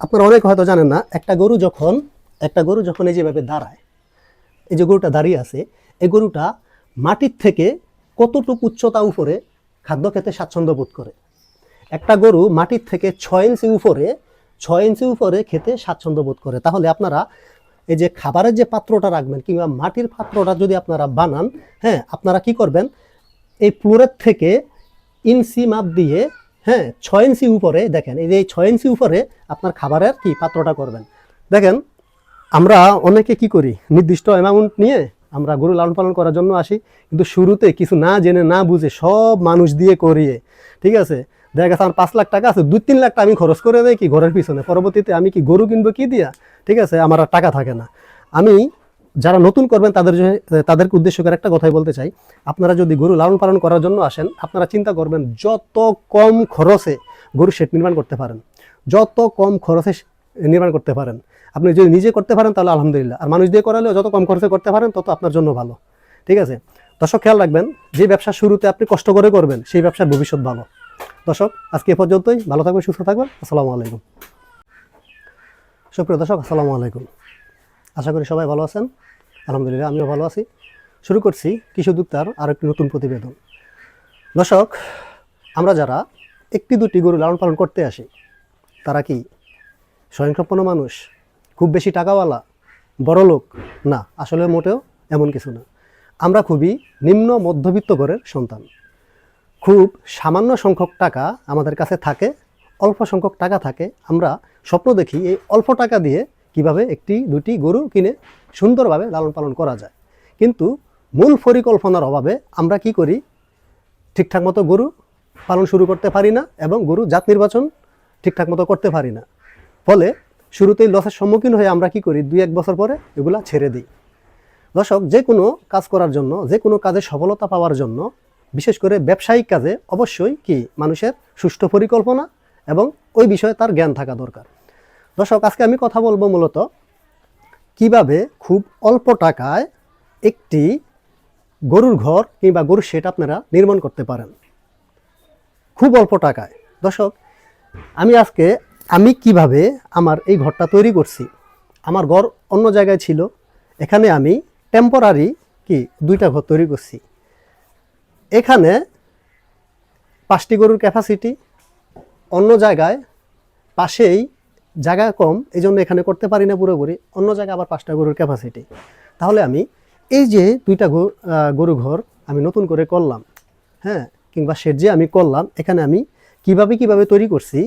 আপনারা অনেক হয়তো জানেন না, একটা গরু যখন, একটা গরু যখন এই যেভাবে দাঁড়ায়, এই যে গরুটা দাঁড়িয়ে আছে, এই গরুটা মাটির থেকে কতটুকু উচ্চতা উপরে খাদ্য খেতে স্বাচ্ছন্দ্য বোধ করে? একটা গরু মাটির থেকে ছয় ইঞ্চি উপরে, ছয় ইঞ্চি উপরে খেতে স্বাচ্ছন্দ্য বোধ করে। তাহলে আপনারা এই যে খাবারের যে পাত্রটা রাখবেন কিংবা মাটির পাত্রটা যদি আপনারা বানান হ্যাঁ আপনারা কি করবেন? এই ফ্লোরের থেকে ইঞ্চি মাপ দিয়ে হ্যাঁ ছয় ইঞ্চি উপরে দেখেন, এই যে ছয় ইঞ্চি উপরে আপনার খাবারের কি পাত্রটা করবেন। দেখেন, আমরা অনেকে কি করি, নির্দিষ্ট অ্যামাউন্ট নিয়ে আমরা গরু লালন পালন করার জন্য আসি, কিন্তু শুরুতে কিছু না জেনে, না বুঝে সব মানুষ দিয়ে করিয়ে, ঠিক আছে? দেখা গেছে আমার পাঁচ লাখ টাকা আছে, দুই তিন লাখ টাকা আমি খরচ করে দেয় কি ঘরের পিছনে, পরবর্তীতে আমি কি গরু কিনবো কি দিয়া, ঠিক আছে? আমার আর টাকা থাকে না। আমি যারা নতুন করবেন, তাদের তাদেরকে উদ্দেশ্য করে একটা কথাই বলতে চাই। আপনারা যদি গরু লালন পালন করার জন্য আসেন, আপনারা চিন্তা করবেন যত কম খরচে গরু শেড নির্মাণ করতে পারেন, যত কম খরচে নির্মাণ করতে পারেন। আপনি যদি নিজে করতে পারেন, তাহলে আলহামদুলিল্লাহ। আর মানুষ দিয়ে করালেও যত কম খরচে করতে পারেন, তত আপনার জন্য ভালো। ঠিক আছে? দর্শক, খেয়াল রাখবেন, যে ব্যবসা শুরুতে আপনি কষ্ট করে করবেন, সেই ব্যবসার ভবিষ্যৎ ভালো। দর্শক, আজকে এ পর্যন্তই। ভালো থাকবেন, সুস্থ থাকবেন। আসসালামু আলাইকুম। সুপ্রিয় দর্শক, আসসালামু আলাইকুম। আশা করি সবাই ভালো আছেন। আলহামদুলিল্লাহ, আমিও ভালো আছি। শুরু করছি কৃষি উদ্যোক্তার আর একটি নতুন প্রতিবেদন। দর্শক, আমরা যারা একটি দুটি গরু লালন পালন করতে আসি, তারা কি স্বয়ংসম্পন্ন মানুষ, খুব বেশি টাকাওয়ালা, বড় লোক? না, আসলে মোটেও এমন কিছু না। আমরা খুবই নিম্ন মধ্যবিত্ত ঘরের সন্তান। খুব সামান্য সংখ্যক টাকা আমাদের কাছে থাকে, অল্প সংখ্যক টাকা থাকে। আমরা স্বপ্ন দেখি এই অল্প টাকা দিয়ে কীভাবে একটি দুটি গরু কিনে সুন্দরভাবে লালন পালন করা যায়। কিন্তু মূল পরিকল্পনার অভাবে আমরা কি করি? ঠিকঠাক মতো গরু পালন শুরু করতে পারি না এবং গরু জাত নির্বাচন ঠিকঠাক মতো করতে পারি না। ফলে শুরুতেই লসের সম্মুখীন হয়ে আমরা কি করি? দুই এক বছর পরে এগুলা ছেড়ে দিই। দর্শক, যে কোনো কাজ করার জন্য, যে কোনো কাজে সফলতা পাওয়ার জন্য বিশেষ করে ব্যবসায়িক কাজে অবশ্যই কি মানুষের সুষ্ঠু পরিকল্পনা এবং ওই বিষয়ে তার জ্ঞান থাকা দরকার। দর্শক, আজকে আমি কথা বলব মূলত কীভাবে খুব অল্প টাকায় একটি গরুর ঘর কিংবা গরুর শেড আপনারা নির্মাণ করতে পারেন? খুব অল্প টাকায়। দর্শক, আমি আজকে, আমি কীভাবে আমার এই ঘরটা তৈরি করছি? আমার ঘর অন্য জায়গায় ছিল। এখানে আমি টেম্পোরারি কি দুইটা ঘর তৈরি করছি। এখানে পাঁচটি গরুর ক্যাপাসিটি অন্য জায়গায় পাশেই জায়গা কম এই জন্য এখানে করতে পারি না পুরোপুরি, অন্য জায়গায় আবার পাঁচটা গরুর ক্যাপাসিটি তাহলে আমি এই যে দুইটা গরু ঘর আমি নতুন করে করলাম হ্যাঁ কিংবা শেড যে আমি করলাম, এখানে আমি কীভাবে কীভাবে তৈরি করছি,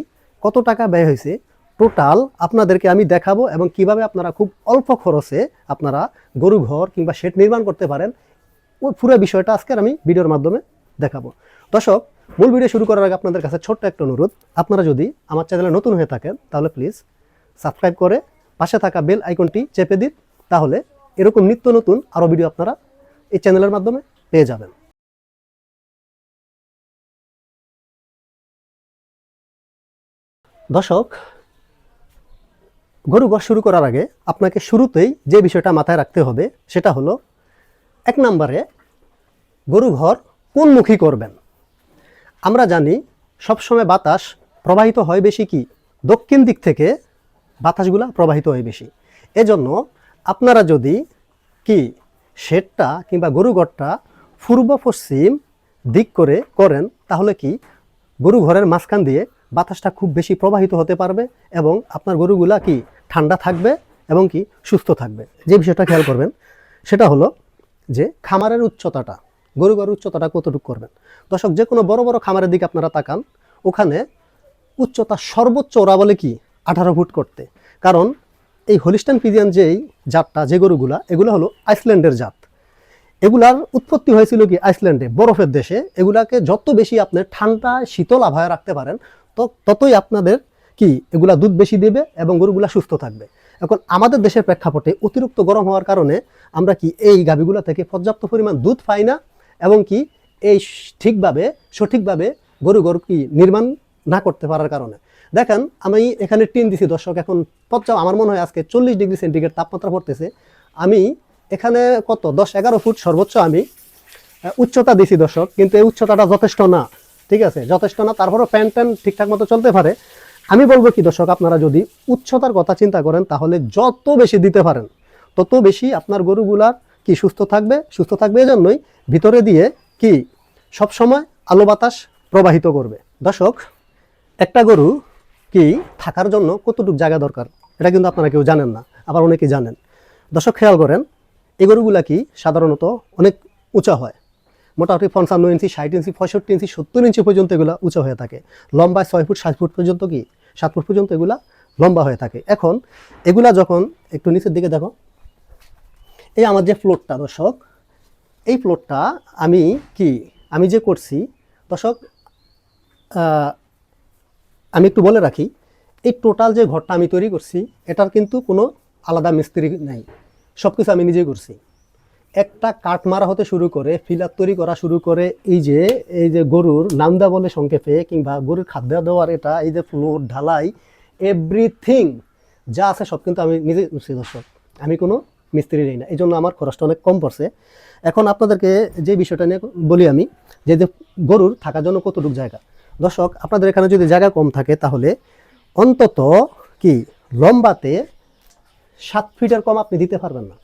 কত টাকা ব্যয় হয়েছে টোটাল আপনাদেরকে আমি দেখাবো এবং কীভাবে আপনারা খুব অল্প খরচে আপনারা গরু ঘর কিংবা শেড নির্মাণ করতে পারেন পুরো বিষয়টা আজকের আমি ভিডিওর মাধ্যমে দেখাবো। দর্শক মূল ভিডিও শুরু করার আগে আপনাদের কাছে ছোট্ট একটা অনুরোধ। আপনারা যদি আমার চ্যানেলে নতুন হয়ে থাকেন, তাহলে প্লিজ সাবস্ক্রাইব করে পাশে থাকা বেল আইকনটি চেপে দিন, তাহলে এরকম নিত্য নতুন আরও ভিডিও আপনারা এই চ্যানেলের মাধ্যমে পেয়ে যাবেন। দর্শক, গরু ঘর শুরু করার আগে আপনাকে শুরুতেই যে বিষয়টা মাথায় রাখতে হবে, সেটা হলো এক নম্বরে গরু ঘর কোন মুখী করবেন? আমরা জানি সবসময় বাতাস প্রবাহিত হয় বেশি কি? দক্ষিণ দিক থেকে বাতাসগুলা প্রবাহিত হয় বেশি। এজন্য আপনারা যদি কি শেডটা কিংবা গরু ঘরটা পূর্ব পশ্চিম দিক করে করেন, তাহলে কি গরু ঘরের মাঝখান দিয়ে বাতাসটা খুব বেশি প্রবাহিত হতে পারবে এবং আপনার গরুগুলা কি ঠান্ডা থাকবে এবং কি সুস্থ থাকবে? যে বিষয়টা খেয়াল করবেন, সেটা হলো যে খামারের উচ্চতাটা। গরু গরুর উচ্চতাটা কতটুকু করবেন? দর্শক যে কোনো বড় বড় খামারের দিকে আপনারা তাকান, ওখানে উচ্চতা সর্বোচ্চ ওরা বলে কি, আঠারো ফুট করতে। কারণ এই হলিস্টান পিজিয়ান যেই জাতটা, যে গরুগুলা, এগুলো হলো আইসল্যান্ডের জাত। এগুলার উৎপত্তি হয়েছিল কি, আইসল্যান্ডে, বরফের দেশে। এগুলাকে যত বেশি আপনি ঠান্ডা, শীতল আবহাওয়া রাখতে পারেন, তো ততই আপনাদের কি, এগুলা দুধ বেশি দেবে এবং গরুগুলা সুস্থ থাকবে। এখন আমাদের দেশের প্রেক্ষাপটে অতিরিক্ত গরম হওয়ার কারণে আমরা কি এই গাভীগুলা থেকে পর্যাপ্ত পরিমাণ দুধ পাই না? এবং কি এই ঠিকভাবে, সঠিকভাবে গরু গরু কি নির্মাণ না করতে পারার কারণে। দেখেন, আমি এখানে টিন দিছি, দর্শক, এখন পর্যাপ্ত আমার মনে হয় আজকে চল্লিশ ডিগ্রি সেন্টিগ্রেড তাপমাত্রা পড়তেছে। আমি এখানে কত? দশ, এগারো ফুট সর্বোচ্চ আমি উচ্চতা দিছি, দর্শক, কিন্তু এই উচ্চতাটা যথেষ্ট না, ঠিক আছে? যথেষ্ট না, তারপরও প্যান্ট ট্যান্ট ঠিকঠাক মতো চলতে পারে। আমি বলব কি, দর্শক, আপনারা যদি উচ্চতার কথা চিন্তা করেন, তাহলে যত বেশি দিতে পারেন, তত বেশি আপনার গরুগুলার কি সুস্থ থাকবে? সুস্থ থাকবে এজন্যই ভিতরে দিয়ে কি? সবসময় আলো বাতাস প্রবাহিত করবে। দর্শক, একটা গরু কি থাকার জন্য কতটুকু জায়গা দরকার? এটা কিন্তু আপনারা কেউ জানেন না, আবার অনেকে জানেন। দর্শক, খেয়াল করেন, এই গরুগুলা কি সাধারণত অনেক উঁচা হয়। মোটামুটি পঞ্চান্ন ইঞ্চি, ষাট ইঞ্চি, পঁয়ষট্টি ইঞ্চি, সত্তর ইঞ্চি পর্যন্ত এগুলা উঁচা হয়ে থাকে। লম্বায় ছয় ফুট, সাত ফুট পর্যন্ত কি? সাত ফুট পর্যন্ত এগুলা লম্বা হয়ে থাকে। এখন এগুলা যখন একটু নিচের দিকে দেখো এই আমার যে ফ্লোরটা দর্শক, এই ফ্লোরটা আমি কি? আমি যে করছি, দর্শক আমি একটু বলে রাখি, এই টোটাল যে ঘরটা আমি তৈরি করছি, এটার কিন্তু কোনো আলাদা মিস্ত্রি নাই। সব কিছু আমি নিজেই করছি। একটা কাঠ মারা হতে শুরু করে, ফিলার তৈরি করা শুরু করে, এই যে এই যে গরুর নামদা বলে সংক্ষেপে, কিংবা গরুর খাদ্য দেওয়ার এটা, এই যে ফ্লোর ঢালাই এভরিথিং যা আছে সব কিন্তু আমি নিজে করছি, দর্শক। আমি কোনো মিস্ত্রি নেই না। এই জন্য আমার খরচটা অনেক কম পড়ছে। এখন আপনাদেরকে যে বিষয়টা নিয়ে বলি আমি, যে গরুর থাকার জন্য কতটুকু জায়গা। দর্শক, আপনাদের এখানে যদি জায়গা কম থাকে তাহলে অন্তত কি, লম্বাতে সাত ফিটের কম আপনি দিতে পারবেন না।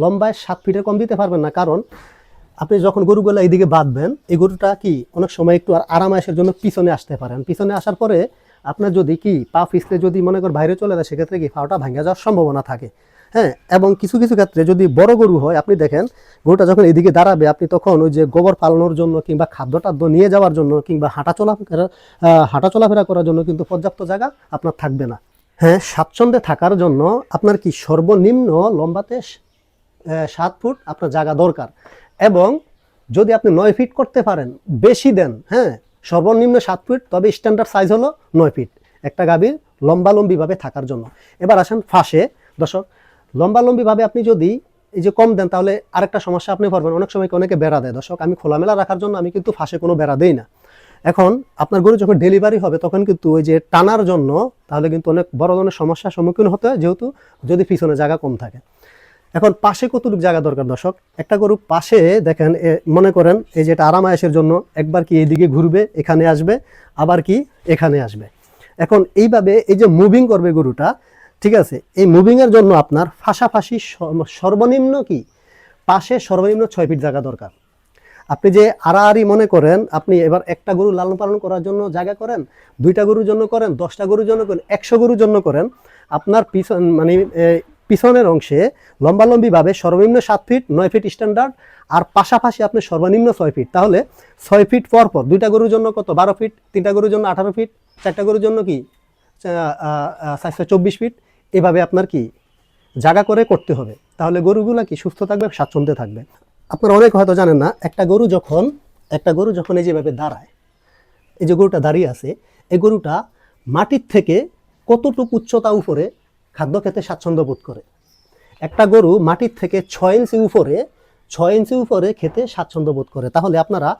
লম্বায় সাত ফিটের কম দিতে পারবেন না, কারণ আপনি যখন গরুগুলো এইদিকে বাঁধবেন, এই গরুটা কি, অনেক সময় একটু আর আরামায়েশের জন্য পিছনে আসতে পারেন। পিছনে আসার পরে আপনার যদি কি, পা ফিসলে যদি মনে কর বাইরে চলে যায়, সেক্ষেত্রে কি, পাওটা ভাঙে যাওয়ার সম্ভাবনা থাকে। হ্যাঁ এবং কিছু কিছু ক্ষেত্রে যদি বড় গরু হয়, আপনি দেখেন গরুটা যখন এদিকে দাঁড়াবে, আপনি তখন ওই যে গোবর পালানোর জন্য কিংবা খাদ্য টাদ্য নিয়ে যাওয়ার জন্য কিংবা হাঁটা চলাফেরা হাঁটা চলাফেরা করার জন্য কিন্তু পর্যাপ্ত জায়গা আপনার থাকবে না। হ্যাঁ স্বাচ্ছন্দ্যে থাকার জন্য আপনার কি সর্বনিম্ন লম্বাতে সাত ফুট আপনার জায়গা দরকার। এবং যদি আপনি নয় ফিট করতে পারেন, বেশি দেন হ্যাঁ সর্বনিম্ন সাত ফিট, তবে স্ট্যান্ডার্ড সাইজ হলো নয় ফিট। একটা গাভীর লম্বালম্বিভাবে থাকার জন্য। এবার আসেন ফাঁসে। দর্শক লম্বালম্বিভাবে আপনি যদি এই যে কম দেন, তাহলে আরেকটা সমস্যা আপনি পারবেন অনেক সময় অনেকে বেড়া দেয়? দর্শক, আমি খোলামেলা রাখার জন্য আমি কিন্তু ফাঁসে কোনো বেড়া দেই না। এখন আপনার গরু যখন ডেলিভারি হবে, তখন কিন্তু ওই যে টানার জন্য তাহলে কিন্তু অনেক বড় ধরনের সমস্যার সম্মুখীন হতে হয়, যেহেতু যদি পিছনে জায়গা কম থাকে। এখন পাশে কতটুকু জায়গা দরকার দর্শক? একটা গরু পাশে দেখেন মনে করেন এই যে এটা আরামায়াসের জন্য একবার কি এইদিকে ঘুরবে, এখানে আসবে, আবার কি এখানে আসবে। এখন এইভাবে এই যে মুভিং করবে গরুটা ঠিক আছে? এই মুভিংয়ের জন্য আপনার ফাঁসাফাঁসি সর্ব- সর্বনিম্ন কি? পাশে সর্বনিম্ন ছয় ফিট জায়গা দরকার। আপনি যে আড়াআড়ি মনে করেন, আপনি এবার একটা গরু লালন পালন করার জন্য জায়গা করেন, দুইটা গরুর জন্য করেন, দশটা গরুর জন্য করেন, একশো গরুর জন্য করেন, আপনার পিছন মানে পিছনের অংশে লম্বালম্বিভাবে সর্বনিম্ন সাত ফিট নয় ফিট স্ট্যান্ডার্ড আর পাশাপাশি আপনি সর্বনিম্ন ছয় ফিট তাহলে ছয় ফিট পর পর, দুইটা গরুর জন্য কত? বারো ফিট তিনটা গরুর জন্য আঠারো ফিট চারটা গরুর জন্য কি? চারশো চব্বিশ ফিট এভাবে আপনার কি জাগা করে করতে হবে? তাহলে গরুগুলো কি সুস্থ থাকবে, স্বাচ্ছন্দ্যে থাকবে? আপনারা অনেক হয়তো জানেন না, একটা গরু যখন, একটা গরু যখন এই যেভাবে দাঁড়ায়, এই যে গরুটা দাঁড়িয়ে আছে, এই গরুটা মাটির থেকে কতটুকু উচ্চতা উপরে খাদ্য খেতে স্বাচ্ছন্দ্য বোধ করে? একটা গরু মাটির থেকে ছয় ইঞ্চি উপরে, ছয় ইঞ্চি উপরে খেতে স্বাচ্ছন্দ্য বোধ করে। তাহলে আপনারা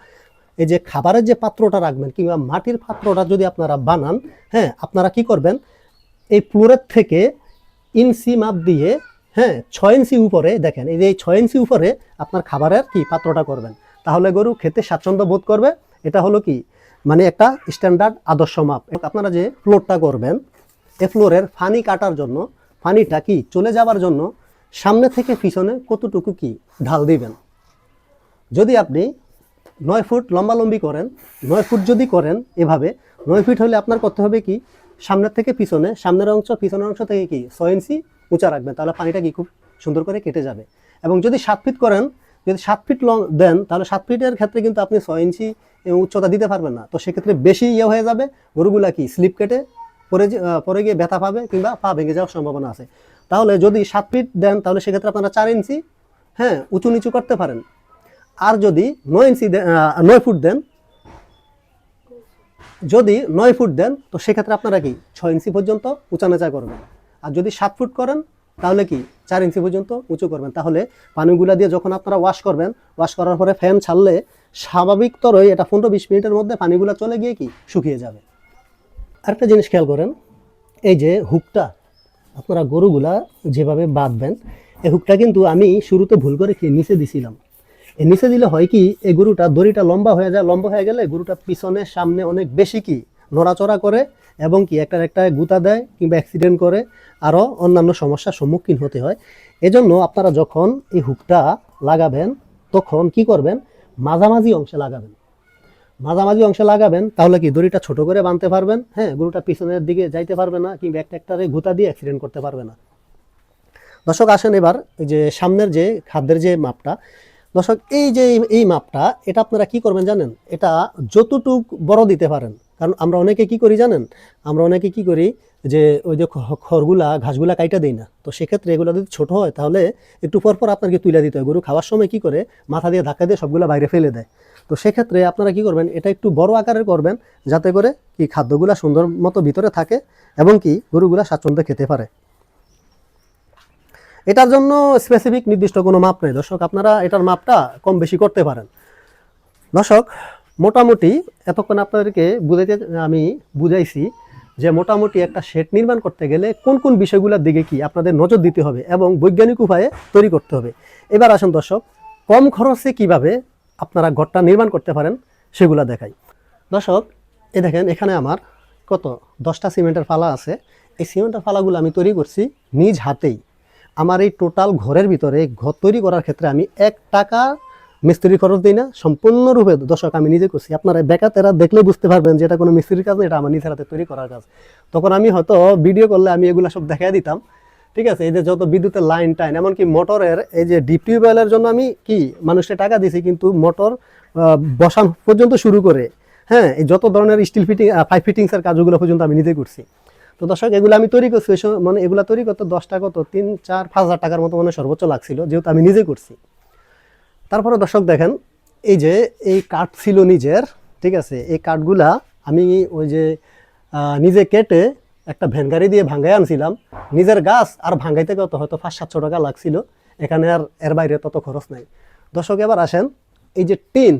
এই যে খাবারের যে পাত্রটা রাখবেন কিংবা মাটির পাত্রটা যদি আপনারা বানান হ্যাঁ আপনারা কি করবেন? এই ফ্লোরের থেকে ইঞ্চি মাপ দিয়ে হ্যাঁ ছয় ইঞ্চি উপরে দেখেন, এই যে এই ছয় ইঞ্চি উপরে আপনার খাবারের কি পাত্রটা করবেন? তাহলে গরু খেতে স্বাচ্ছন্দ্য বোধ করবে। এটা হলো কি? মানে একটা স্ট্যান্ডার্ড আদর্শ মাপ। আপনারা যে ফ্লোরটা করবেন এ ফ্লোরের ফানি কাটার জন্য, ফানিটা কি? চলে যাওয়ার জন্য সামনে থেকে পিছনে কতটুকু কি ঢাল দিবেন? যদি আপনি নয় ফুট লম্বালম্বি করেন, নয় ফুট যদি করেন এভাবে, নয় ফিট হলে আপনার করতে হবে কি? সামনের থেকে পিছনে, সামনের অংশ, পিছনের অংশ থেকে কি? ছয় ইঞ্চি উঁচা রাখবেন, তাহলে পানিটা কি খুব সুন্দর করে কেটে যাবে। এবং যদি সাত ফিট করেন, যদি সাত ফিট লং দেন, তাহলে সাত ফিটের ক্ষেত্রে কিন্তু আপনি ছয় ইঞ্চি উচ্চতা দিতে পারবেন না। তো সেক্ষেত্রে বেশি ইয়ে হয়ে যাবে, গরুগুলা কি স্লিপ কেটে পরে পরে গিয়ে ব্যথা পাবে কিংবা পা ভেঙে যাওয়ার সম্ভাবনা আছে। তাহলে যদি সাত ফিট দেন, তাহলে সেক্ষেত্রে আপনারা চার ইঞ্চি হ্যাঁ উঁচু নিচু করতে পারেন। আর যদি নয় ইঞ্চি নয় ফুট দেন যদি নয় ফুট দেন, তো সেক্ষেত্রে আপনারা কি ছয় ইঞ্চি পর্যন্ত উঁচা নেচা করবেন। আর যদি সাত ফুট করেন, তাহলে কি চার ইঞ্চি পর্যন্ত উঁচু করবেন। তাহলে পানিগুলা দিয়ে যখন আপনারা ওয়াশ করবেন ওয়াশ করার পরে ফ্যান ছাড়লে স্বাভাবিক তরই এটা পনেরো বিশ মিনিটের মধ্যে পানিগুলা চলে গিয়ে কি শুকিয়ে যাবে। আরেকটা জিনিস খেয়াল করেন, এই যে হুকটা আপনারা গরুগুলা যেভাবে বাঁধবেন, এই হুকটা কিন্তু আমি শুরুতে ভুল করে নিচে দিছিলাম। নিচে দিলে হয় কি এই গরুটা দড়িটা লম্বা হয়ে যায়, লম্বা হয়ে গেলে গরুটা পিছনে, সামনে অনেক বেশি কি নড়াচড়া করে এবং কি একটার একটা গুতা দেয় কিংবা অ্যাক্সিডেন্ট করে, আরও অন্যান্য সমস্যার সম্মুখীন হতে হয়। এজন্য আপনারা যখন এই হুকটা লাগাবেন, তখন কি করবেন? মাঝামাঝি অংশে লাগাবেন। মাঝামাঝি অংশে লাগাবেন, তাহলে কি দড়িটা ছোট করে বাঁধতে পারবেন? হ্যাঁ গরুটা পিছনের দিকে যাইতে পারবে না কিংবা একটা একটারে গুতা দিয়ে অ্যাক্সিডেন্ট করতে পারবে না। দর্শক, আসেন এবার যে সামনের যে খাদ্যের যে মাপটা দর্শক, এই যে এই- মাপটা, এটা আপনারা কি করবেন জানেন? এটা যতটুক বড় দিতে পারেন। কারণ আমরা অনেকে কি করি জানেন? আমরা অনেকে কি করি যে ওই যে খড়গুলা, ঘাসগুলা কাইটা দিই না। তো সেক্ষেত্রে এগুলো যদি ছোট হয়, তাহলে একটু পর পর আপনাকে তুলে দিতে হয়। গরু খাওয়ার সময় কি করে? মাথা দিয়ে ধাক্কা দিয়ে সবগুলো বাইরে ফেলে দেয়। তো সেক্ষেত্রে আপনারা কি করবেন? এটা একটু বড় আকারের করবেন, যাতে করে কি খাদ্যগুলা সুন্দর মতো ভিতরে থাকে এবং কি গরুগুলা স্বাচ্ছন্দ্যে খেতে পারে। এটার জন্য স্পেসিফিক নির্দিষ্ট কোনো মাপ নেই। দর্শক, আপনারা এটার মাপটা কম বেশি করতে পারেন। দর্শক, মোটামুটি এতক্ষণ আপনাদেরকে বুঝাইতে, আমি বুঝাইছি যে মোটামুটি একটা শেড নির্মাণ করতে গেলে কোন কোন বিষয়গুলোর দিকে কি আপনাদের নজর দিতে হবে এবং বৈজ্ঞানিক উপায়ে তৈরি করতে হবে। এবার আসুন দর্শক, কম খরচে কীভাবে আপনারা ঘরটা নির্মাণ করতে পারেন সেগুলো দেখাই। দর্শক, এ দেখেন এখানে আমার কত? দশটা সিমেন্টের ফালা আছে। এই সিমেন্টের ফালাগুলো আমি তৈরি করছি নিজ হাতেই। আমার এই টোটাল ঘরের ভিতরে ঘর তৈরি করার ক্ষেত্রে আমি এক টাকা মিস্ত্রি খরচ দিই না, সম্পূর্ণরূপে দর্শক আমি নিজে করছি। আপনারা বেকাতেরা দেখলে বুঝতে পারবেন যে এটা কোনো মিস্ত্রির কাজ না, এটা আমার নিজের হাতে তৈরি করার কাজ। তখন আমি হয়তো ভিডিও করলে আমি এগুলো সব দেখাই দিতাম। ঠিক আছে, এই যে যত বিদ্যুতের লাইন টাইন, এমনকি মোটরের, এই যে ডিপ টিউবওয়েলের জন্য আমি কি মানুষকে টাকা দিছি, কিন্তু মোটর বসান পর্যন্ত শুরু করে হ্যাঁ এই যত ধরনের স্টিল ফিটিং পাইপ ফিটিংসের কাজগুলো পর্যন্ত আমি নিজে করছি। তো দর্শক, এগুলো আমি তৈরি করছি। ওই সময় মানে এগুলো তৈরি করতে দশ টাকা কত? তিন, চার, পাঁচ হাজার টাকার মতো মানে সর্বোচ্চ লাগছিল, যেহেতু আমি নিজে করছি। তারপরে দর্শক দেখেন, এই যে এই কাঠ ছিল নিজের, ঠিক আছে? এই কাঠগুলা আমি ওই যে নিজে কেটে একটা ভ্যান গাড়ি দিয়ে ভাঙ্গাই আনছিলাম। নিজের গাছ আর ভাঙ্গাইতে কত? হয়তো পাঁচ, সাতশো টাকা লাগছিল। এখানে আর এর বাইরে তত খরচ নাই। দর্শক, এবার আসেন, এই যে টিন।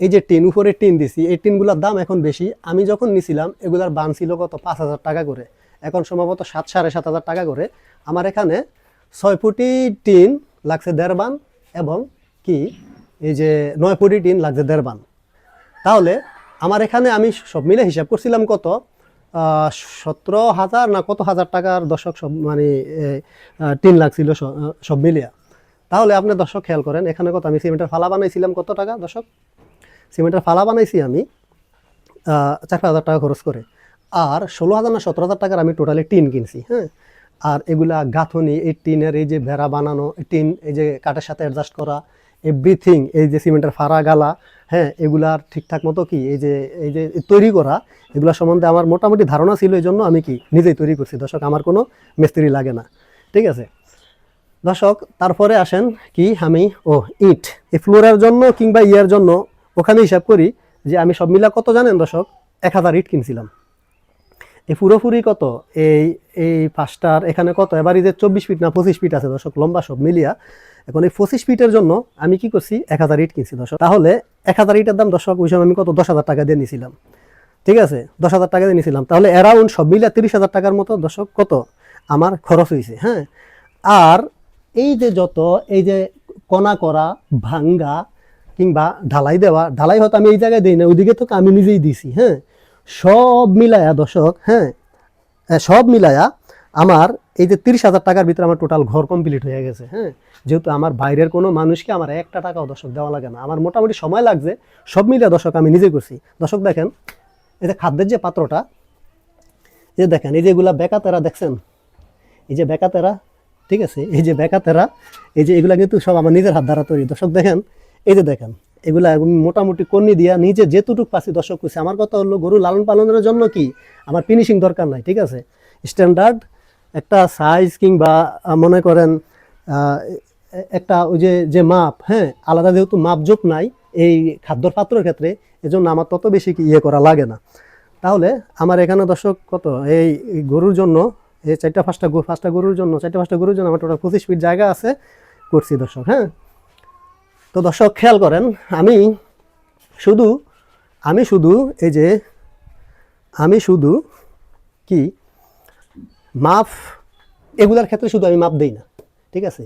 এই যে টিন উপরে টিন দিছি, এই টিনগুলোর দাম এখন বেশি। আমি যখন নিছিলাম, এগুলার বান ছিল কত? পাঁচ হাজার টাকা করে। এখন সম্ভবত সাত, সাড়ে সাত হাজার টাকা করে। আমার এখানে ছয় ফুটি টিন লাগছে দেড় বান এবং কি? এই যে নয় ফুটি টিন লাগছে দেড় বান। তাহলে আমার এখানে আমি সব মিলে হিসাব করছিলাম কত? সতেরো হাজার না কত হাজার টাকার দশক সব মানে টিন লাগছিল সব মিলিয়া। তাহলে আপনি দর্শক খেয়াল করেন, এখানে কত? আমি সিমেন্টের ফালা বানাইছিলাম কত টাকা দর্শক সিমেন্টের ফালা বানাইছি আমি চার হাজার টাকা খরচ করে। আর ষোলো হাজার না সতেরো হাজার টাকার আমি টোটালি টিন কিনছি হ্যাঁ? আর এগুলা গাঁথনি, এই টিনের এই যে ভেড়া বানানো টিন, এই যে কাঠের সাথে অ্যাডজাস্ট করা এভরিথিং এই যে সিমেন্টের ফাড়া গালা হ্যাঁ? এগুলার ঠিকঠাক মতো কি, এই যে এই যে তৈরি করা, এগুলা সম্বন্ধে আমার মোটামুটি ধারণা ছিল, এই জন্য আমি কি নিজেই তৈরি করছি। দর্শক, আমার কোনো মিস্ত্রি লাগে না, ঠিক আছে? দর্শক, তারপরে আসেন কি আমি ও ইট, এই ফ্লোরের জন্য কিংবা ইয়ের জন্য ওখানে হিসাব করি যে আমি সব মিলা কত জানেন দর্শক? এক হাজার ইট কিনছিলাম। এই পুরোপুরি কত? এই এই পাঁচটার এখানে কত? এবার এই যে চব্বিশ ফিট না পঁচিশ ফিট আছে দর্শক, লম্বা সব মিলিয়া। এখন এই পঁচিশ ফিটের জন্য আমি কি করছি? এক হাজার ইট কিনছি দর্শক। তাহলে এক হাজার ইটের দাম দর্শক, ওই সময় আমি কত? দশ হাজার টাকা দিয়ে নিয়েছিলাম ঠিক আছে? দশ হাজার টাকা দিয়ে নিয়েছিলাম তাহলে অ্যারাউন্ড সব মিলিয়ে তিরিশ হাজার টাকার মতো দর্শক কত? আমার খরচ হয়েছে হ্যাঁ? আর এই যে যত, এই যে কণা করা, ভাঙ্গা কিংবা ঢালাই দেওয়া, ঢালাই হয়তো আমি এই জায়গায় দিই না, ওইদিকে তো আমি নিজেই দিছি হ্যাঁ? সব মিলায়া দর্শক হ্যাঁ? সব মিলায়া আমার এই যে তিরিশ হাজার টাকার ভিতরে আমার টোটাল ঘর কমপ্লিট হয়ে গেছে হ্যাঁ? যেহেতু আমার বাইরের কোনো মানুষকে আমার একটা টাকাও দর্শক দেওয়া লাগে না। আমার মোটামুটি সময় লাগছে, সব মিলিয়ে দর্শক আমি নিজে করছি। দর্শক দেখেন, এই যে খাদ্যের যে পাত্রটা, এই যে দেখেন, এই যে এগুলা বেকাতেরা, দেখছেন? এই যে বেকাতেরা, ঠিক আছে? এই যে বেকাতেরা, এই যে এগুলা কিন্তু সব আমার নিজের হাত দ্বারা তৈরি। দর্শক দেখেন এই যে দেখেন, এগুলা মোটামুটি কর্নি দিয়া নিজে যেটুকু পাচ্ছি দর্শক করছি। আমার কথা হলো গরু লালন পালনের জন্য কি? আমার ফিনিশিং দরকার নাই, ঠিক আছে? স্ট্যান্ডার্ড একটা সাইজ কিংবা মনে করেন একটা ওই যে যে মাপ হ্যাঁ আলাদা যেহেতু মাপজোপ নাই এই খাদ্যর পাত্রের ক্ষেত্রে, এজন্য আমার তত বেশি ইয়ে করা লাগে না। তাহলে আমার এখানে দর্শক কত? এই গরুর জন্য, এই চারটা পাঁচটা পাঁচটা গরুর জন্য, চারটা পাঁচটা গরুর জন্য আমার টোটাল পঁচিশ ফিট জায়গা আছে, করছি দর্শক হ্যাঁ? তো দর্শক, খেয়াল করেন, আমি শুধু আমি শুধু এই যে, আমি শুধু কি, মাপ, এগুলার ক্ষেত্রে শুধু আমি মাপ দেই না, ঠিক আছে?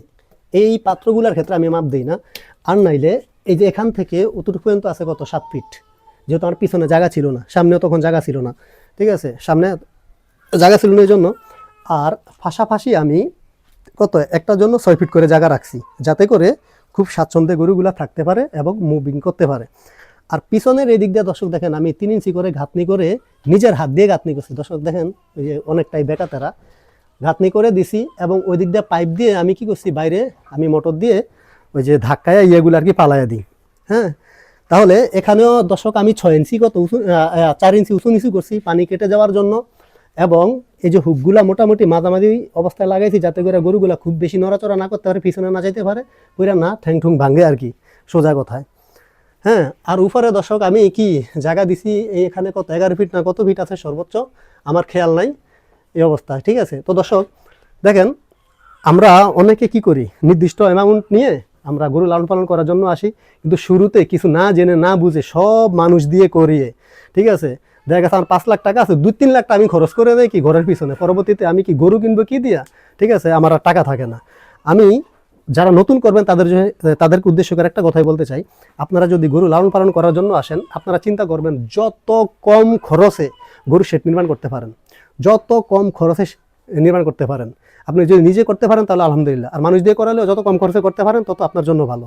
এই পাত্রগুলার ক্ষেত্রে আমি মাপ দেই না। আর নাইলে এই যে এখান থেকে অতটুকু পর্যন্ত আছে কত? সাত ফিট। যেহেতু আমার পিছনে জায়গা ছিল না, সামনেও তখন জায়গা ছিল না, ঠিক আছে? সামনে জায়গা ছিল না এই জন্য। আর পাশাপাশি আমি কত? একটার জন্য ছয় ফিট করে জায়গা রাখছি, যাতে করে খুব স্বাচ্ছন্দ্যে গরুগুলা থাকতে পারে এবং মুভিং করতে পারে। আর পিছনের এই দিক দিয়ে দর্শক দেখেন, আমি তিন ইঞ্চি করে ঘাতনি করে নিজের হাত দিয়ে ঘাতনি করছি। দর্শক দেখেন ওই যে অনেকটাই বেকা তারা ঘাতনি করে দিছি এবং ওই দিক দিয়ে পাইপ দিয়ে আমি কি করছি, বাইরে আমি মোটর দিয়ে ওই যে ধাক্কায় ইয়েগুলো আর কি পালাইয়া দিই। হ্যাঁ? তাহলে এখানেও দর্শক আমি ছয় ইঞ্চি কত উঁচু চার ইঞ্চি উঁচু নিচু করছি পানি কেটে যাওয়ার জন্য এবং এই যে হুকগুলা মোটামুটি মাঝামাঝি অবস্থায় লাগাইছি যাতে করে গরুগুলা খুব বেশি নড়াচড়া না করতে পারে, পিছনে না যাইতে পারে পুরা না ঠ্যাং ঠুং ভাঙে আর কি, সোজা কথায়। হ্যাঁ আর উপরে দর্শক, আমি কি জায়গা দিছি, এই এখানে কত এগারো ফিট না কত ফিট আছে সর্বোচ্চ, আমার খেয়াল নাই এই অবস্থা, ঠিক আছে? তো দর্শক, দেখেন, আমরা অনেকে কি করি, নির্দিষ্ট অ্যামাউন্ট নিয়ে আমরা গরু লালন পালন করার জন্য আসি, কিন্তু শুরুতে কিছু না জেনে না বুঝে সব মানুষ দিয়ে করিয়ে, ঠিক আছে? দেখা গেছে আমার পাঁচ লাখ টাকা আছে, দুই তিন লাখ টাকা আমি খরচ করে দেয় কি ঘরের পিছনে। পরবর্তীতে আমি কি গরু কিনবো কি দিয়া, ঠিক আছে, আমার আর টাকা থাকে না। আমি যারা নতুন করবেন, তাদের তাদেরকে উদ্দেশ্য করে একটা কথাই বলতে চাই। আপনারা যদি গরু লালন পালন করার জন্য আসেন, আপনারা চিন্তা করবেন যত কম খরচে গরু শেড নির্মাণ করতে পারেন, যত কম খরচে নির্মাণ করতে পারেন। আপনি যদি নিজে করতে পারেন, তাহলে আলহামদুলিল্লাহ। আর মানুষ দিয়ে করালেও যত কম খরচে করতে পারেন, তত আপনার জন্য ভালো।